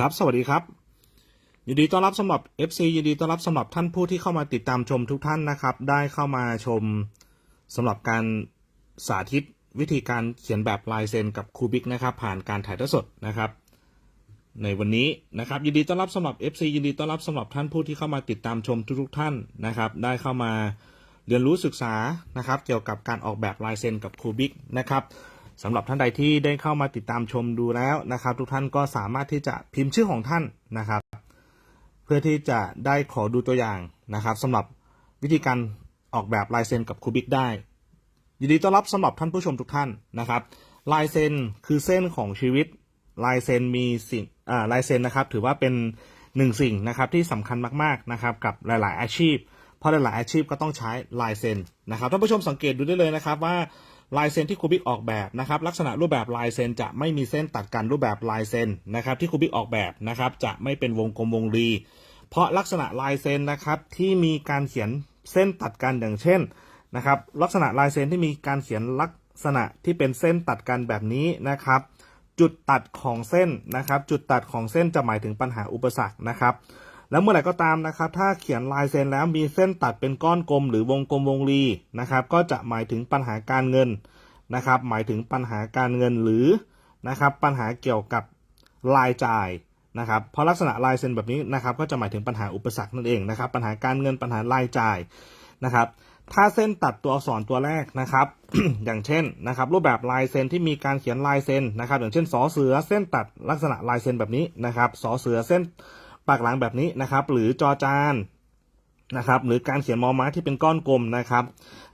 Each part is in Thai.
ครับสวัสดีครับยินดีต้อนรับสำหรับ FC ยินดีต้อนรับสำหรับท่านผู้ที่เข้ามาติดตามชมทุกท่านนะครับ ได้เข้ามาชมสำหรับการสาธิตวิธีการเขียนแบบลายเซ็นกับครูบิกนะครับ ผ่านการถ่ายทอดสดนะครับ ในวันนี้นะครับ ยินดีต้อนรับสำหรับ FC ยินดีต้อนรับสำหรับท่านผู้ที่เข้ามาติดตามชมทุกๆท่านนะครับ ได้เข้ามาเรียนรู้ศึกษานะครับ เกี่ยวกับการออกแบบลายเซ็นกับครูบิกนะครับ สำหรับท่านใดที่ได้เข้ามาติดตามชมดูแล้วนะครับ ทุกท่านก็สามารถที่จะพิมพ์ชื่อของท่านนะครับ เพื่อที่จะได้ขอดูตัวอย่างนะครับสำหรับวิธีการออกแบบลายเซ็นกับคูบิกได้ ยินดีต้อนรับสำหรับท่านผู้ชมทุกท่านนะครับ ลายเซ็นคือเส้นของชีวิต ลายเซ็นมีสิ่งลายเซ็นนะครับ ถือว่าเป็นหนึ่งสิ่งนะครับที่สำคัญมากๆนะครับกับหลาย ๆ อาชีพ เพราะหลาย ๆ อาชีพก็ต้องใช้ลายเซ็นนะครับท่านผู้ชมสังเกตดูได้เลยนะครับว่า ลายเซ็นที่คูบิกออกแบบนะครับลักษณะรูปแบบลายเซ็นจะไม่มีเส้นตัดกันรูปแบบลายเซ็นนะครับที่คูบิกออกแบบนะครับจะไม่เป็นวงกลมวงรี เพราะลักษณะลายเซ็นนะครับที่มีการเขียนเส้นตัดกันอย่างเช่นนะครับลักษณะลายเซ็นที่มีการเขียนลักษณะที่เป็นเส้นตัดกันแบบนี้นะครับจุดตัดของเส้นนะครับ จุดตัดของเส้นจะหมายถึงปัญหาอุปสรรคนะครับ แล้วเมื่อไหร่ก็ตามนะครับ ถ้าเขียนลายเซ็นแล้วมีเส้นตัดเป็นก้อนกลม หรือวงกลมวงรีนะครับ ก็จะหมายถึงปัญหาการเงินนะครับ หมายถึงปัญหาการเงินหรือนะครับปัญหาเกี่ยวกับรายจ่ายนะครับเพราะลักษณะลายเซ็นแบบนี้นะครับ ก็จะหมายถึงปัญหาอุปสรรคนั่นเองนะครับ ปัญหาการเงินปัญหารายจ่ายนะครับ ถ้าเส้นตัดตัวอักษรตัวแรกนะครับ อย่างเช่นนะครับ รูปแบบลายเซ็นที่มีการเขียนลายเซ็นนะครับ อย่างเช่นสอเสือเส้นตัดลักษณะลายเซ็นแบบนี้นะครับสอเสือเส้น ปากหลังแบบนี้นะครับ หรือจอจานนะครับ หรือการเขียนมอม้าที่เป็นก้อนกลมนะครับ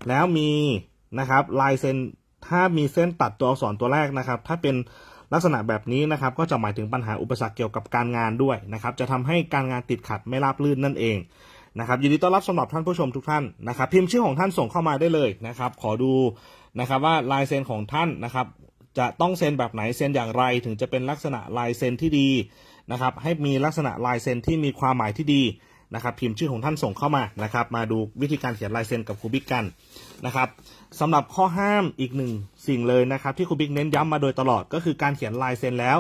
แล้วมีนะครับลายเซ็นถ้ามีเส้นตัดตัวอักษรตัวแรกนะครับ ถ้าเป็นลักษณะแบบนี้นะครับ ก็จะหมายถึงปัญหาอุปสรรคเกี่ยวกับการงานด้วยนะครับ จะทำให้การงานติดขัดไม่ราบรื่นนั่นเองนะครับยินดีต้อนรับสำหรับท่านผู้ชมทุกท่านนะครับ พิมพ์ชื่อของท่านส่งเข้ามาได้เลยนะครับ ขอดูนะครับว่าลายเซ็นของท่านนะครับ จะต้องเซ็นแบบไหนเซ็นอย่างไร ถึงจะเป็นลักษณะลายเซ็นที่ดี นะครับให้มีลักษณะลายเซ็นที่มีความหมายที่ดีนะครับพิมพ์ชื่อของท่านส่งเข้ามานะครับมาดูวิธีการเขียนลายเซ็นกับครูบิ๊กกันนะครับสำหรับข้อห้ามอีกหนึ่งสิ่งเลยนะครับที่ครูบิ๊กเน้นย้ำมาโดยตลอดก็คือการเขียนลายเซ็นแล้ว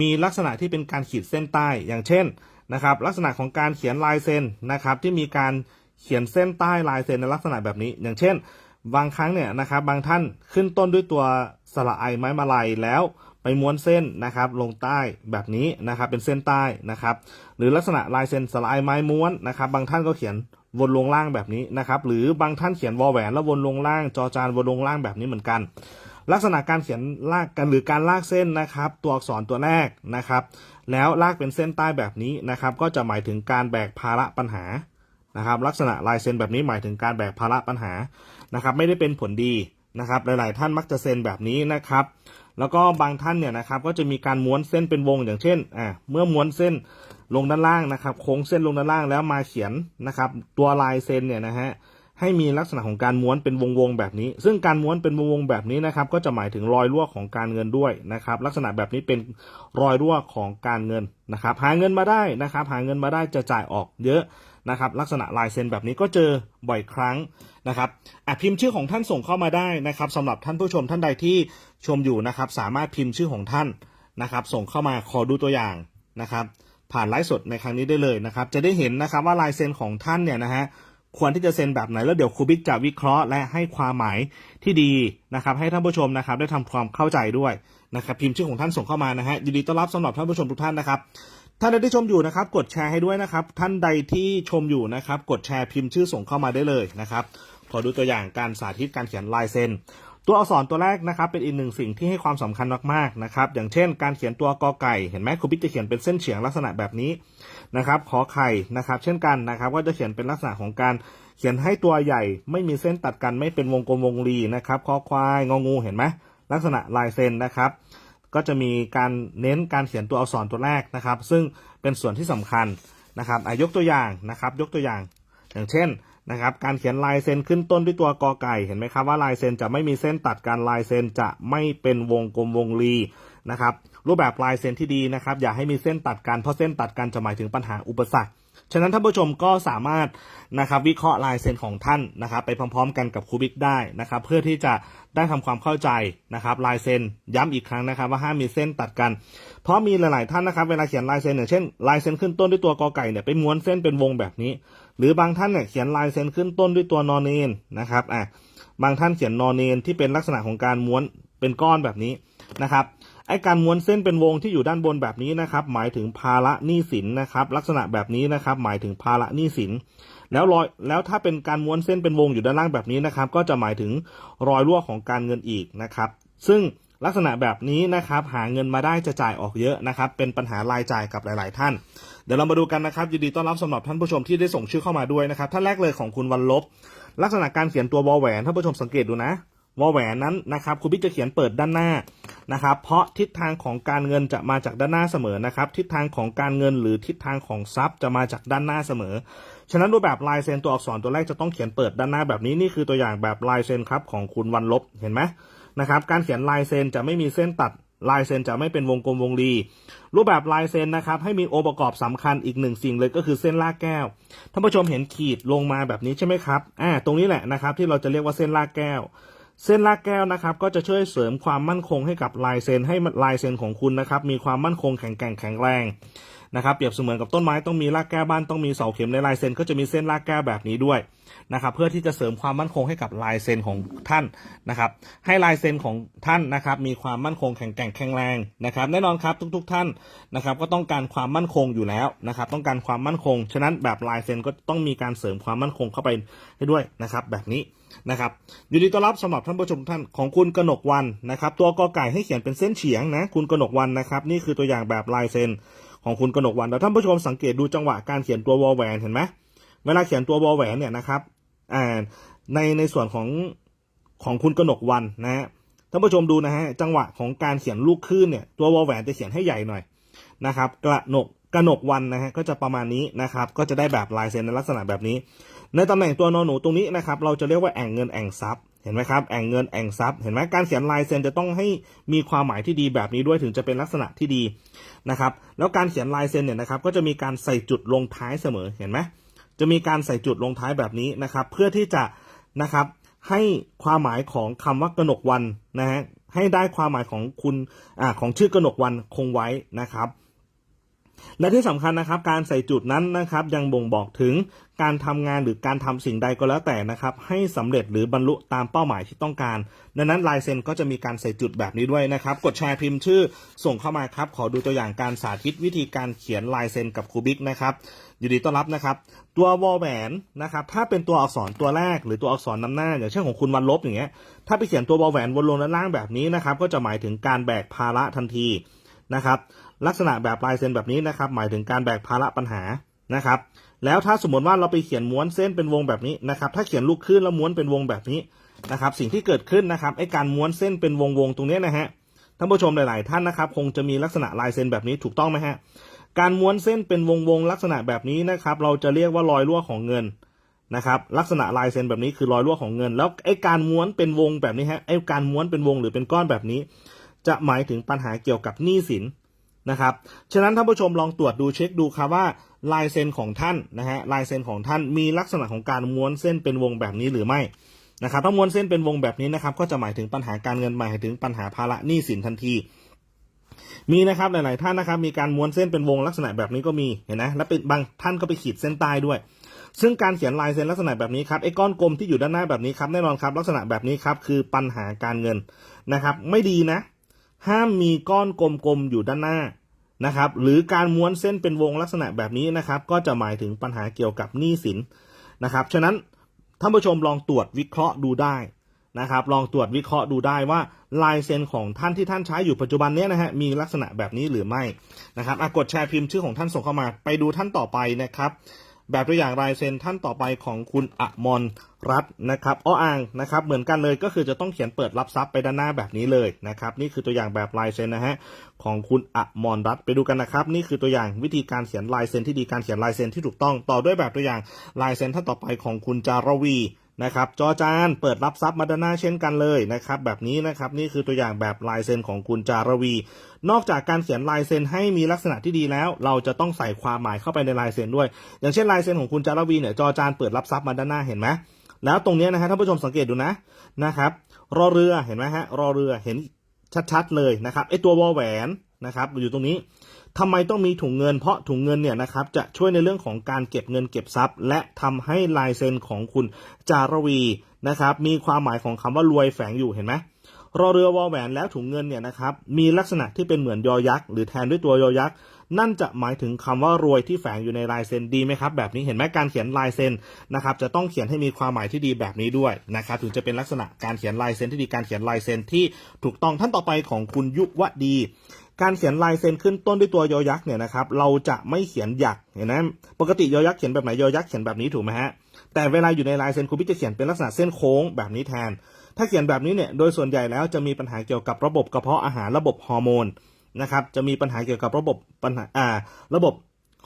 มีลักษณะที่เป็นการขีดเส้นใต้อย่างเช่นนะครับลักษณะของการเขียนลายเซ็นนะครับที่มีการเขียนเส้นใต้ลายเซ็นในลักษณะแบบนี้ อย่างเช่น บางครั้งเนี่ยนะครับบางท่านขึ้นต้นด้วยตัวสระไอไม้มาลัยแล้ว ไปม้วนเส้นนะครับลงใต้แบบนี้นะครับเป็นเส้นใต้นะครับหรือลักษณะลายเซ็นสระไอไม้ม้วนนะครับบางท่านก็เขียนวนลงล่างแบบนี้นะครับหรือบางท่านเขียนวอแหวนแล้ววนลงล่าง จอจานวนลงล่างแบบนี้เหมือนกัน ลักษณะการเขียนลากกันหรือการลากเส้นนะครับ ตัวอักษรตัวแรกนะครับ แล้วลากเป็นเส้นใต้แบบนี้นะครับ ก็จะหมายถึงการแบกภาระปัญหานะครับ ลักษณะลายเซ็นแบบนี้หมายถึงการแบกภาระปัญหานะครับ ไม่ได้เป็นผลดี นะครับ หลาย ๆ ท่านมักจะเซ็นแบบนี้นะครับ แล้วก็บางท่านเนี่ยนะครับ ก็จะมีการม้วนเส้นเป็นวงอย่างเช่น อ่า เมื่อม้วนเส้นลงด้านล่างนะครับ โค้งเส้นลงด้านล่างแล้วมาเขียนนะครับ ตัวลายเซ็นเนี่ยนะฮะให้มีลักษณะของการม้วนเป็นวงๆแบบนี้ ซึ่งการม้วนเป็นวงๆแบบนี้นะครับ ก็จะหมายถึงรอยรั่วของการเงินด้วยนะครับ ลักษณะแบบนี้เป็นรอยรั่วของการเงินนะครับ หาเงินมาได้นะครับ หาเงินมาได้จะจ่ายออกเยอะ นะครับลักษณะลายเซ็นแบบนี้ก็เจอบ่อยครั้งนะครับอะพิมพ์ชื่อของท่านส่งเข้ามาได้นะครับสำหรับท่านผู้ชมท่านใดที่ชมอยู่นะครับ สามารถพิมพ์ชื่อของท่านนะครับ ส่งเข้ามาขอดูตัวอย่างนะครับ ผ่านไลฟ์สดในครั้งนี้ได้เลยนะครับ จะได้เห็นนะครับว่าลายเซ็นของท่านเนี่ยนะฮะควรที่จะเซ็นแบบไหนแล้วเดี๋ยวครูบิ๊กจะวิเคราะห์และให้ความหมายที่ดีนะครับ ให้ท่านผู้ชมนะครับได้ทำความเข้าใจด้วยนะครับ พิมพ์ชื่อของท่านส่งเข้ามานะฮะยินดีต้อนรับสำหรับท่านผู้ชมทุกท่านนะครับ ท่านใดที่ชมอยู่นะครับ กดแชร์ให้ด้วยนะครับ ท่านใดที่ชมอยู่นะครับ กดแชร์พิมพ์ชื่อส่งเข้ามาได้เลยนะครับขอดูตัวอย่างการสาธิตการเขียนลายเซ็นตัวอักษรตัวแรกนะครับ เป็นอีกหนึ่งสิ่งที่ให้ความสำคัญมากๆนะครับ อย่างเช่น การเขียนตัวกอไก่เห็นไหมครูบิ๊กจะเขียนเป็นเส้นเฉียงลักษณะแบบนี้นะครับขอไข่นะครับ เช่นกันนะครับ ก็จะเขียนเป็นลักษณะของการเขียนให้ตัวใหญ่ ไม่มีเส้นตัดกันไม่เป็นวงกลมวงรีนะครับคอควายงองูเห็นไหมลักษณะลายเซ็นนะครับ ก็จะมีการเน้นการเขียนตัวอักษรตัวแรกนะครับ ซึ่งเป็นส่วนที่สำคัญนะครับอายกตัวอย่างนะครับ ยกตัวอย่าง อย่างเช่นนะครับ การเขียนลายเซ็นขึ้นต้นด้วยตัวกอไก่ เห็นไหมครับว่าลายเซ็นจะไม่มีเส้นตัดการลายเซ็นจะไม่เป็นวงกลมวงรีนะครับ รูปแบบลายเซ็นที่ดีนะครับ อย่าให้มีเส้นตัดกันเพราะเส้นตัดกันจะหมายถึงปัญหาอุปสรรค ฉะนั้นท่านผู้ชมก็สามารถนะครับวิเคราะห์ลายเซ็นของท่านนะครับไปพร้อมๆ กันกับครูบิ๊กได้นะครับเพื่อที่จะได้ทำความเข้าใจนะครับลายเซ็นย้ำอีกครั้งนะครับว่าห้ามมีเส้นตัดกัน เพราะมีหลายๆท่านนะครับเวลาเขียนลายเซ็นอย่างเช่นลายเซ็นขึ้นต้นด้วยตัวกอไก่เนี่ยไปม้วนเส้นเป็นวงแบบนี้ หรือบางท่านเนี่ยเขียนลายเซ็นขึ้นต้นด้วยตัวนอนเนนนะครับอะบางท่านเขียนนอนเนนที่เป็นลักษณะของการม้วนเป็นก้อนแบบนี้นะครับ ไอการม้วนเส้นเป็นวงที่อยู่ด้านบนแบบนี้นะครับ หมายถึงภาระหนี้สินนะครับ ลักษณะแบบนี้นะครับ หมายถึงภาระหนี้สิน แล้วรอยแล้วถ้าเป็นการม้วนเส้นเป็นวงอยู่ด้านล่างแบบนี้นะครับ ก็จะหมายถึงรอยรั่วของการเงินอีกนะครับ ซึ่งลักษณะแบบนี้นะครับ หาเงินมาได้จะจ่ายออกเยอะนะครับ เป็นปัญหารายจ่ายกับหลาย ๆ ท่าน เดี๋ยวเรามาดูกันนะครับยินดีต้อนรับสำหรับท่านผู้ชมที่ได้ส่งชื่อเข้ามาด้วยนะครับท่านแรกเลยของคุณวันลบ ลักษณะการเขียนตัววอลแหวนท่านผู้ชมสังเกตดูนะวอลแหวนนั้นนะครับคุณบิ๊กจะเขียนเปิดด้านหน้า นะครับ เพราะทิศทางของการเงินจะมาจากด้านหน้าเสมอนะครับ ทิศทางของการเงินหรือทิศทางของทรัพย์จะมาจากด้านหน้าเสมอ ฉะนั้นรูปแบบลายเซ็นตัวอักษรตัวแรกจะต้องเขียนเปิดด้านหน้าแบบนี้นี่คือตัวอย่างแบบลายเซ็นครับของคุณวันลบเห็นไหมนะครับ การเขียนลายเซ็นจะไม่มีเส้นตัดลายเซ็นจะไม่เป็นวงกลมวงรี รูปแบบลายเซ็นนะครับ ให้มีองค์ประกอบสำคัญอีกหนึ่งสิ่งเลยก็คือเส้นลากแก้วท่านผู้ชมเห็นขีดลงมาแบบนี้ใช่ไหมครับอ่าตรงนี้แหละนะครับ ที่เราจะเรียกว่าเส้นลากแก้ว เส้นลากแก้วนะครับก็จะช่วยเสริมความมั่นคงให้กับลายเซ็นให้ลายเซ็นของคุณนะครับมีความมั่นคงแข็งแกร่งแข็งแรงนะครับเปรียบเสมือนกับต้นไม้ต้องมีรากแก้วบ้านต้องมีเสาเข็มในลายเซ็นก็จะมีเส้นลากแก้วแบบนี้ด้วยนะครับเพื่อที่จะเสริมความมั่นคงให้กับลายเซ็นของท่านนะครับให้ลายเซ็นของท่านนะครับมีความมั่นคงแข็งแกร่งแข็งแรงนะครับแน่นอนครับทุก ๆ ท่านนะครับก็ต้องการความมั่นคงอยู่แล้วนะครับต้องการความมั่นคง ฉะนั้นแบบลายเซ็นก็ต้องมีการเสริมความมั่นคงเข้าไปให้ด้วยนะครับแบบนี้ นะครับยินดีต้อนรับสำหรับท่านผู้ชมท่านของคุณกนกวันนะครับ ตัวกอไก่ให้เขียนเป็นเส้นเฉียงนะ คุณกนกวันนะครับ นี่คือตัวอย่างแบบลายเซ็นของคุณกนกวันแล้วท่านผู้ชมสังเกตดูจังหวะการเขียนตัววอลแหวนเห็นไหมเวลาเขียนตัววอลแหวนเนี่ยนะครับอ่าในในส่วนของของคุณกนกวันนะฮะท่านผู้ชมดูนะฮะจังหวะของการเขียนลูกคลื่นเนี่ยตัววอลแหวนจะเขียนให้ใหญ่หน่อยนะครับกระหนกกระหนกวันนะฮะก็จะประมาณนี้นะครับ ก็จะได้แบบลายเซ็นในลักษณะแบบนี้ ในตำแหน่งตัวนอนหนูตรงนี้นะครับเราจะเรียกว่าแอ่งเงินแอ่งทรัพย์เห็นไหมครับแอ่งเงินแอ่งทรัพย์เห็นไหมการเขียนลายเซ็นจะต้องให้มีความหมายที่ดีแบบนี้ด้วยถึงจะเป็นลักษณะที่ดีนะครับแล้วการเขียนลายเซ็นเนี่ยนะครับก็จะมีการใส่จุดลงท้ายเสมอเห็นไหมจะมีการใส่จุดลงท้ายแบบนี้นะครับเพื่อที่จะนะครับให้ความหมายของคำว่ากนกวันนะฮะให้ได้ความหมายของคุณอ่าของชื่อกนกวันคงไว้นะครับ และที่สำคัญนะครับ การใส่จุดนั้นนะครับ ยังบ่งบอกถึงการทำงานหรือการทำสิ่งใดก็แล้วแต่นะครับ ให้สำเร็จหรือบรรลุตามเป้าหมายที่ต้องการ ดังนั้นลายเซ็นก็จะมีการใส่จุดแบบนี้ด้วยนะครับ กดแชร์พิมพ์ชื่อส่งเข้ามาครับ ขอดูตัวอย่างการสาธิตวิธีการเขียนลายเซ็นกับครูบิ๊กนะครับยินดีต้อนรับนะครับ ตัววอลแหวนนะครับถ้าเป็นตัวอักษรตัวแรกหรือตัวอักษรนำหน้า อย่างเช่นของคุณวันลบอย่างเงี้ยถ้าไปเขียนตัววอลแหวนวนลงด้านล่างแบบนี้นะครับก็จะหมายถึงการแบกภาระทันที นะครับ ลักษณะแบบลายเซ็นแบบนี้นะครับ หมายถึงการแบกภาระปัญหานะครับ แล้วถ้าสมมติว่าเราไปเขียนม้วนเส้นเป็นวงแบบนี้นะครับ ถ้าเขียนลูกคลื่นแล้วม้วนเป็นวงแบบนี้นะครับ สิ่งที่เกิดขึ้นนะครับไอการม้วนเส้นเป็นวงวงตรงนี้นะฮะท่านผู้ชมหลาย ๆ ท่านนะครับ คงจะมีลักษณะลายเซ็นแบบนี้ถูกต้องไหมฮะการม้วนเส้นเป็นวงวงลักษณะแบบนี้นะครับ เราจะเรียกว่ารอยรั่วของเงินนะครับ ลักษณะลายเซ็นแบบนี้คือรอยรั่วของเงิน แล้วไอ้การม้วนเป็นวงแบบนี้ฮะไอ้การม้วนเป็นวงหรือเป็นก้อนแบบนี้ จะหมายถึงปัญหาเกี่ยวกับหนี้สินนะครับ ฉะนั้นท่านผู้ชมลองตรวจดูเช็คดูครับว่าลายเซ็นของท่านนะฮะลายเซ็นของท่านมีลักษณะของการม้วนเส้นเป็นวงแบบนี้หรือไม่นะครับถ้าม้วนเส้นเป็นวงแบบนี้นะครับ ก็จะหมายถึงปัญหาการเงินหมายถึงปัญหาภาระหนี้สินทันที มีนะครับหลาย ๆ ท่านนะครับ มีการม้วนเส้นเป็นวงลักษณะแบบนี้ก็มีเห็นนะและเป็นบางท่านก็ไปขีดเส้นใต้ด้วย ซึ่งการเขียนลายเซ็นลักษณะแบบนี้ครับไอ้ก้อนกลมที่อยู่ด้านหน้าแบบนี้ครับแน่นอนครับ ลักษณะแบบนี้ครับคือปัญหาการเงินนะครับ ไม่ดีนะ ห้ามมีก้อนกลมๆอยู่ด้านหน้านะครับ หรือการม้วนเส้นเป็นวงลักษณะแบบนี้นะครับ ก็จะหมายถึงปัญหาเกี่ยวกับหนี้สินนะครับ ฉะนั้นท่านผู้ชมลองตรวจวิเคราะห์ดูได้นะครับ ลองตรวจวิเคราะห์ดูได้ว่าลายเซ็นของท่านที่ท่านใช้อยู่ปัจจุบันนี้นะฮะมีลักษณะแบบนี้หรือไม่นะครับอะกดแชร์พิมพ์ชื่อของท่านส่งเข้ามา ไปดูท่านต่อไปนะครับ แบบตัวอย่างลายเซ็นท่านต่อไปของคุณอมร รัตน์นะครับอ้ออ่างนะครับเหมือนกันเลยก็คือจะต้องเขียนเปิดรับทรัพย์ไปด้านหน้าแบบนี้เลยนะครับนี่คือตัวอย่างแบบลายเซ็นนะฮะของคุณอมรรัตไปดูกันนะครับ นี่คือตัวอย่างวิธีการเขียนลายเซ็นที่ดีการเขียนลายเซ็นที่ถูกต้องต่อด้วยแบบตัวอย่างลายเซ็นท่านต่อไปของคุณจารวีนะครับจอจานเปิดรับทรัพย์มาด้านหน้าเช่นกันเลยนะครับแบบนี้นะครับนี่คือตัวอย่างแบบลายเซ็นของคุณจารวี นอกจากการเขียนลายเซ็นให้มีลักษณะที่ดีแล้ว เราจะต้องใส่ความหมายเข้าไปในลายเซ็นด้วย อย่างเช่นลายเซ็นของคุณจารวีเนี่ยจอจานเปิดรับทรัพย์มาด้านหน้าเห็นไหม แล้วตรงนี้นะฮะท่านผู้ชมสังเกตดูนะนะครับ รอเรือเห็นไหมฮะรอเรือเห็นชัดๆเลยนะครับไอตัววอแหวนนะครับอยู่ตรงนี้ทำไมต้องมีถุงเงินเพราะถุงเงินเนี่ยนะครับจะช่วยในเรื่องของการเก็บเงินเก็บทรัพย์ และทำให้ลายเซ็นของคุณจารวีนะครับมีความหมายของคำว่ารวยแฝงอยู่เห็นไหมรอเรือวอแหวนแล้วถุงเงินเนี่ยนะครับมีลักษณะที่เป็นเหมือนยอยักษ์หรือแทนด้วยตัวยอยักษ์ นั่นจะหมายถึงคำว่ารวยที่แฝงอยู่ในลายเซ็นดีไหมครับ แบบนี้เห็นไหมการเขียนลายเซ็นนะครับจะต้องเขียนให้มีความหมายที่ดีแบบนี้ด้วยนะครับถึงจะเป็นลักษณะการเขียนลายเซ็นที่ดีการเขียนลายเซ็นที่ถูกต้องท่านต่อไปของคุณยุวดี การเขียนลายเซ็นขึ้นต้นด้วยตัวยอยักษ์เนี่ยนะครับเราจะไม่เขียนหยักเห็นไหมปกติยอยักษ์เขียนแบบไหนยอยักษ์เขียนแบบนี้ถูกไหมฮะแต่เวลาอยู่ในลายเซ็นคุณพี่จะเขียนเป็นลักษณะเส้นโค้งแบบนี้แทน ถ้าเขียนแบบนี้เนี่ยโดยส่วนใหญ่แล้วจะมีปัญหาเกี่ยวกับระบบกระเพาะอาหารระบบฮอร์โมน นะครับจะมีปัญหาเกี่ยวกับระบบปัญหาอ่าระบบ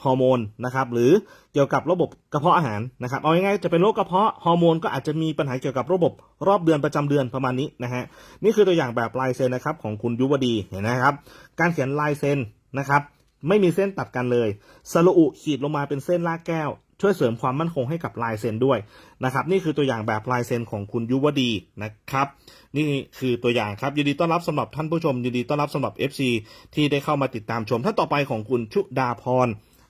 ฮอร์โมนนะครับหรือเกี่ยวกับระบบกระเพาะอาหารนะครับเอาง่ายๆจะเป็นโรคกระเพาะฮอร์โมนก็อาจจะมีปัญหาเกี่ยวกับระบบรอบเดือนประจำเดือนประมาณนี้นะฮะนี่คือตัวอย่างแบบลายเซ็นนะครับของคุณยุวดีเห็นนะครับ การเขียนลายเซ็นนะครับไม่มีเส้นตัดกันเลยสระอุขีดลงมาเป็นเส้นลากแก้ว ช่วยเสริมความมั่นคงให้กับลายเซ็นด้วยนะครับ นี่คือตัวอย่างแบบลายเซ็นของคุณยุวดีนะครับ นี่คือตัวอย่างครับยินดีต้อนรับสำหรับท่านผู้ชมยินดีต้อนรับสำหรับ FC ที่ได้เข้ามาติดตามชมท่านต่อไปของคุณชุดาพร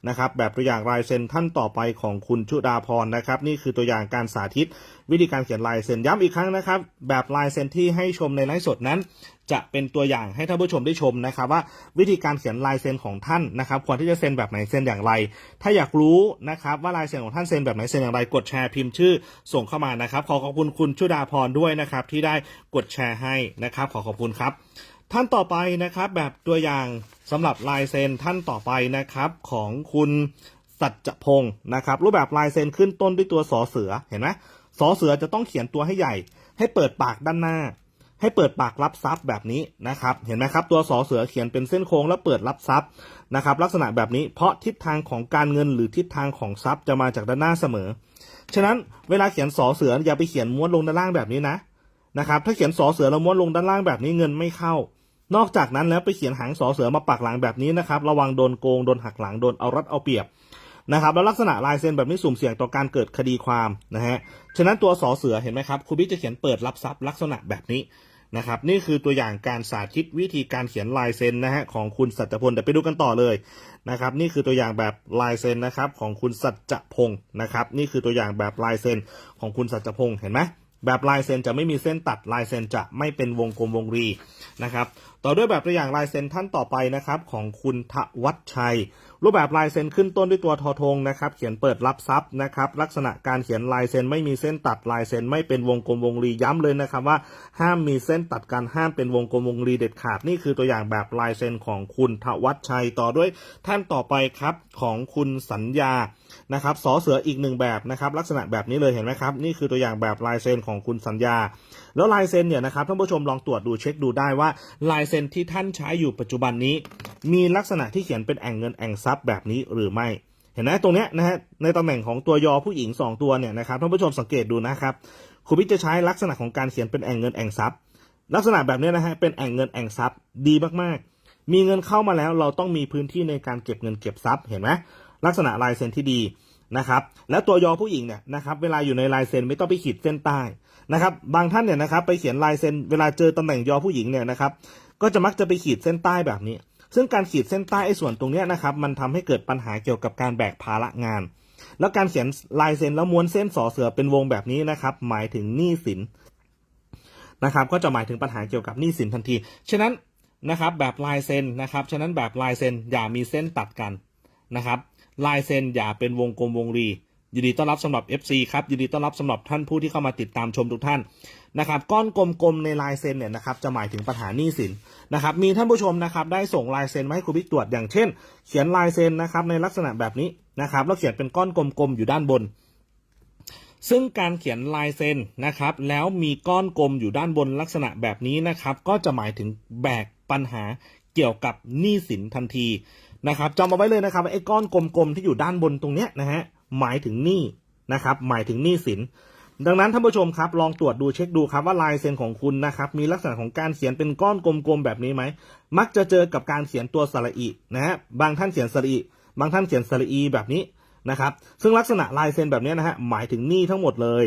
นะครับแบบตัวอย่างลายเซ็นท่านต่อไปของคุณชุดาพรนะครับ นี่คือตัวอย่างการสาธิต วิธีการเขียนลายเซ็นย้ำอีกครั้งนะครับ แบบลายเซ็นที่ให้ชมในไลฟ์สดนั้น จะเป็นตัวอย่างให้ท่านผู้ชมได้ชมนะครับว่าวิธีการเขียนลายเซ็นของท่านนะครับควรที่จะเซ็นแบบไหนเซ็นอย่างไร ถ้าอยากรู้นะครับว่าลายเซ็นของท่านเซ็นแบบไหนเซ็นอย่างไร กดแชร์พิมพ์ชื่อส่งเข้ามานะครับ ขอขอบคุณคุณชุดาพรด้วยนะครับที่ได้กดแชร์ให้นะครับ ขอขอบคุณครับ ท่านต่อไปนะครับแบบตัวอย่างสำหรับลายเซ็นท่านต่อไปนะครับของคุณสัจพงศ์นะครับรูปแบบลายเซ็นขึ้นต้นด้วยตัวสอเสือเห็นไหมสอเสือจะต้องเขียนตัวให้ใหญ่ ให้เปิดปากด้านหน้า ให้เปิดปากรับทรัพย์แบบนี้นะครับ เห็นไหมครับ ตัวสอเสือเขียนเป็นเส้นโค้งแล้วเปิดรับทรัพย์นะครับ ลักษณะแบบนี้เพราะทิศทางของการเงินหรือทิศทางของทรัพย์จะมาจากด้านหน้าเสมอ ฉะนั้นเวลาเขียนสอเสืออย่าไปเขียนม้วนลงด้านล่างแบบนี้นะนะครับถ้าเขียนสอเสือแล้วม้วนลงด้านล่างแบบนี้เงินไม่เข้า นอกจากนั้นแล้วไปเขียนหางสอเสือมาปักหลังแบบนี้นะครับ ระวังโดนโกงโดนหักหลังโดนเอารัดเอาเปรียบนะครับแล้วลักษณะลายเซ็นแบบนี้สุ่มเสี่ยงต่อการเกิดคดีความนะฮะ ฉะนั้นตัวสอเสือเห็นไหมครับครูบิ๊กจะเขียนเปิดรับทรัพย์ลักษณะแบบนี้ นะครับนี่คือตัวอย่างการสาธิตวิธีการเขียนลายเซ็นนะฮะของคุณสัจพลเดี๋ยวไปดูกันต่อเลยนะครับนี่คือตัวอย่างแบบลายเซ็นนะครับของคุณสัจพงศ์นะครับนี่คือตัวอย่างแบบลายเซ็นของคุณสัจพงศ์เห็นไหมแบบลายเซ็นจะไม่มีเส้นตัดลายเซ็นจะไม่เป็นวงกลมวงรีนะครับต่อด้วยแบบตัวอย่างลายเซ็นท่านต่อไปนะครับของคุณทวัชชัย รูปแบบลายเซ็นขึ้นต้นด้วยตัวทอทงนะครับ เขียนเปิดรับทรัพย์นะครับ ลักษณะการเขียนลายเซ็นไม่มีเส้นตัดลายเซ็นไม่เป็นวงกลมวงรีย้ำเลยนะครับว่า ห้ามมีเส้นตัดกันห้ามเป็นวงกลมวงรีเด็ดขาดนี่คือตัวอย่างแบบลายเซ็นของคุณทวัชชัยต่อด้วยท่านต่อไปครับของคุณสัญญานะครับสอเสืออีกหนึ่งแบบนะครับลักษณะแบบนี้เลยเห็นไหมครับนี่คือตัวอย่างแบบลายเซ็นของคุณสัญญา แล้วลายเซ็นเนี่ยนะครับท่านผู้ชมลองตรวจดูเช็คดูได้ว่าลายเซ็นที่ท่านใช้อยู่ปัจจุบันนี้ มีลักษณะที่เขียนเป็นแอ่งเงินแอ่งทรัพย์แบบนี้หรือไม่เห็นไหมตรงเนี้ยนะฮะในตำแหน่งของตัวยอผู้หญิง 2 ตัวเนี่ยนะครับท่านผู้ชมสังเกตดูนะครับครูพิจจะใช้ลักษณะของการเขียนเป็นแอ่งเงินแอ่งทรัพย์ ลักษณะแบบนี้นะฮะเป็นแอ่งเงินแอ่งทรัพย์ดีมากๆ มีเงินเข้ามาแล้วเราต้องมีพื้นที่ในการเก็บเงินเก็บทรัพย์เห็นไหม ลักษณะลายเซ็นที่ดีนะครับ แล้วตัวยอผู้หญิงเนี่ยนะครับ เวลาอยู่ในลายเซ็นไม่ต้องไปขีดเส้นใต้นะครับ บางท่านเนี่ยนะครับ ไปเขียนลายเซ็นเวลาเจอตำแหน่งยอผู้หญิงเนี่ยนะครับ ก็จะมักจะไปขีดเส้นใต้แบบนี้ ซึ่งการขีดเส้นใต้ไอ้ส่วนตรงเนี้ยนะครับ มันทำให้เกิดปัญหาเกี่ยวกับการแบกภาระงาน แล้วการเขียนลายเซ็นแล้วม้วนเส้นสอเสือเป็นวงแบบนี้นะครับ หมายถึงหนี้สินนะครับ ก็จะหมายถึงปัญหาเกี่ยวกับหนี้สินทันที ฉะนั้นนะครับแบบลายเซ็นนะครับ ฉะนั้นแบบลายเซ็นอย่ามีเส้นตัดกันนะครับ ลายเซ็นอย่าเป็นวงกลมวงรียินดีต้อนรับสำหรับ FC ครับยินดีต้อนรับสำหรับท่านผู้ที่เข้ามาติดตามชมทุกท่านนะครับก้อนกลมๆในลายเซ็นเนี่ยนะครับจะหมายถึงปัญหาหนี้สินนะครับมีท่านผู้ชมนะครับได้ส่งลายเซ็นมาให้ครูบิ๊กตรวจอย่างเช่น เขียนลายเซ็นนะครับในลักษณะแบบนี้นะครับแล้วเขียนเป็นก้อนกลมๆอยู่ด้านบน ซึ่งการเขียนลายเซ็นนะครับแล้วมีก้อนกลมอยู่ด้านบนลักษณะแบบนี้นะครับก็จะหมายถึงแบกปัญหาเกี่ยวกับหนี้สินทันที นะครับจำเอาไว้เลยนะครับไอ้ก้อนกลมๆที่อยู่ด้านบนตรงเนี้ยนะฮะหมายถึงหนี้นะครับหมายถึงหนี้สิน ดังนั้นท่านผู้ชมครับ ลองตรวจดูเช็คดูครับว่าลายเซ็นของคุณนะครับมีลักษณะของการเขียนเป็นก้อนกลมๆแบบนี้ไหมมักจะเจอกับการเขียนตัวสระอีนะฮะบางท่านเขียนสระอีบางท่านเขียนสระอีแบบนี้นะครับ ซึ่งลักษณะลายเซ็นแบบนี้นะฮะหมายถึงหนี้ทั้งหมดเลย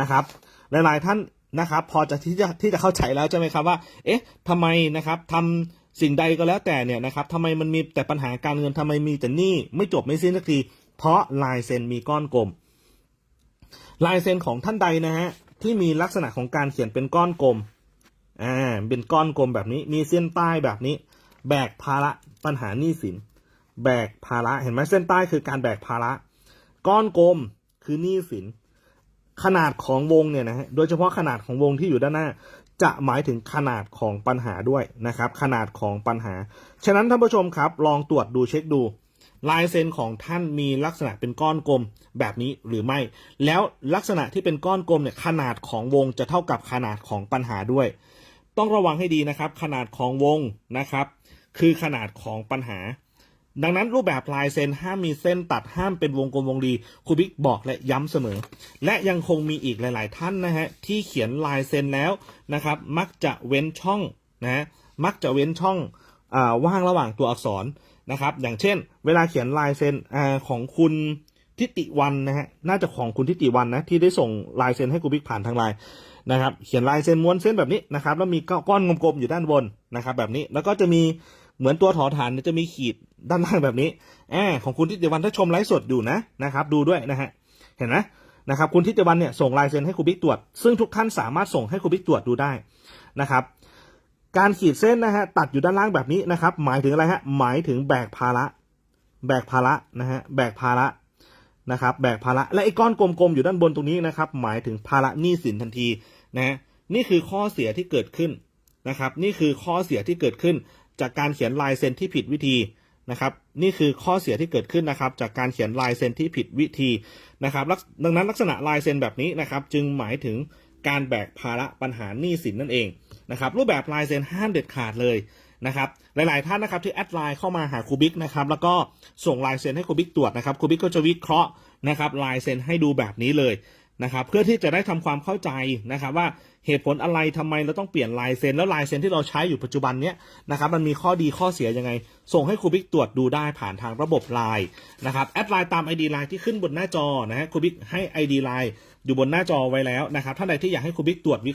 นะครับหลายๆท่านนะครับพอจะที่จะที่จะเข้าใจแล้วใช่ไหมครับว่า เอ๊ะทำไมนะครับทำ สิ่งใดก็แล้วแต่เนี่ยนะครับทำไมมันมีแต่ปัญหาการเงินทำไมมีแต่หนี้ไม่จบไม่สิ้นสักทีเพราะลายเซ็นมีก้อนกลม ลายเซ็นของท่านใดนะฮะที่มีลักษณะของการเขียนเป็นก้อนกลมอ่าเป็นก้อนกลมแบบนี้ มีเส้นใต้แบบนี้ แบกภาระปัญหาหนี้สิน แบกภาระเห็นไหมเส้นใต้คือการแบกภาระ ก้อนกลมคือหนี้สินขนาดของวงเนี่ยนะฮะ โดยเฉพาะขนาดของวงที่อยู่ด้านหน้า จะหมายถึงขนาดของปัญหาด้วยนะครับ ขนาดของปัญหา ฉะนั้นท่านผู้ชมครับ ลองตรวจดูเช็คดู ลายเซ็นของท่านมีลักษณะเป็นก้อนกลมแบบนี้หรือไม่ แล้วลักษณะที่เป็นก้อนกลมเนี่ยขนาดของวงจะเท่ากับขนาดของปัญหาด้วย ต้องระวังให้ดีนะครับ ขนาดของวงนะครับ คือขนาดของปัญหา ดังนั้นรูปแบบลายเซ็นห้ามมีเส้นตัดห้ามเป็นวงกลมวงรีครูบิ๊กบอกและย้ำเสมอ และยังคงมีอีกหลาย ๆ ท่านนะฮะที่เขียนลายเซ็นแล้วนะครับ มักจะเว้นช่องนะมักจะเว้นช่องอว่างระหว่างตัวอักษรนะครับ อย่างเช่น เวลาเขียนลายเซ็นอของคุณทิติวันนะฮะน่าจะของคุณทิติวันนะที่ได้ส่งลายเซ็นให้ครูบิ๊กผ่านทางไลน์นะครับ เขียนลายเซ็นม้วนเส้นแบบนี้นะครับแล้วมีก้อนกลมๆอยู่ด้านบนนะครับ แบบนี้แล้วก็จะมี เหมือนตัวถอฐานจะมีขีดด้านล่างแบบนี้แอบของคุณทิติวันถ้าชมไลฟ์สดอยู่นะนะครับ ดูด้วยนะฮะเห็นไหมนะครับ คุณทิติวันเนี่ยส่งลายเซ็นให้ครูบิ๊กตรวจ ซึ่งทุกท่านสามารถส่งให้ครูบิ๊กตรวจดูได้นะครับ การขีดเส้นนะฮะตัดอยู่ด้านล่างแบบนี้นะครับ หมายถึงอะไรฮะหมายถึงแบกภาระ แบกภาระนะฮะแบกภาระนะครับแบกภาระและไอ้ก้อนกลมๆอยู่ด้านบนตรงนี้นะครับ หมายถึงภาระหนี้สินทันทีนะฮะนี่คือข้อเสียที่เกิดขึ้นนะครับ นี่คือข้อเสียที่เกิดขึ้น จากการเขียนลายเซ็นที่ผิดวิธีนะครับนี่คือข้อเสียที่เกิดขึ้นนะครับ จากการเขียนลายเซ็นที่ผิดวิธีนะครับดังนั้นลักษณะลายเซ็นแบบนี้นะครับจึงหมายถึงการแบกภาระปัญหาหนี้สินนั่นเองนะครับรูปแบบลายเซ็นห้ามเด็ดขาดเลยนะครับหลาย ๆ ท่านนะครับที่แอดไลน์เข้ามาหาครูบิ๊กนะครับแล้วก็ส่งลายเซ็นให้ครูบิ๊กตรวจนะครับครูบิ๊กก็จะวิเคราะห์นะครับลายเซ็นให้ดูแบบนี้เลย นะครับเพื่อที่จะได้ทำความเข้าใจนะครับว่าเหตุผลอะไรทำไมเราต้องเปลี่ยนลายเซ็นแล้วลายเซ็นที่เราใช้อยู่ปัจจุบันเนี้ยนะครับมันมีข้อดีข้อเสียยังไง ส่งให้ครูบิ๊กตรวจดูได้ผ่านทางระบบไลน์นะครับแอดไลน์ตาม ID ไลน์ที่ขึ้นบนหน้าจอนะฮะครูบิ๊กให้ ID ไลน์อยู่บนหน้าจอไว้แล้วนะครับท่านใดที่อยากให้ครูบิ๊กตรวจวิ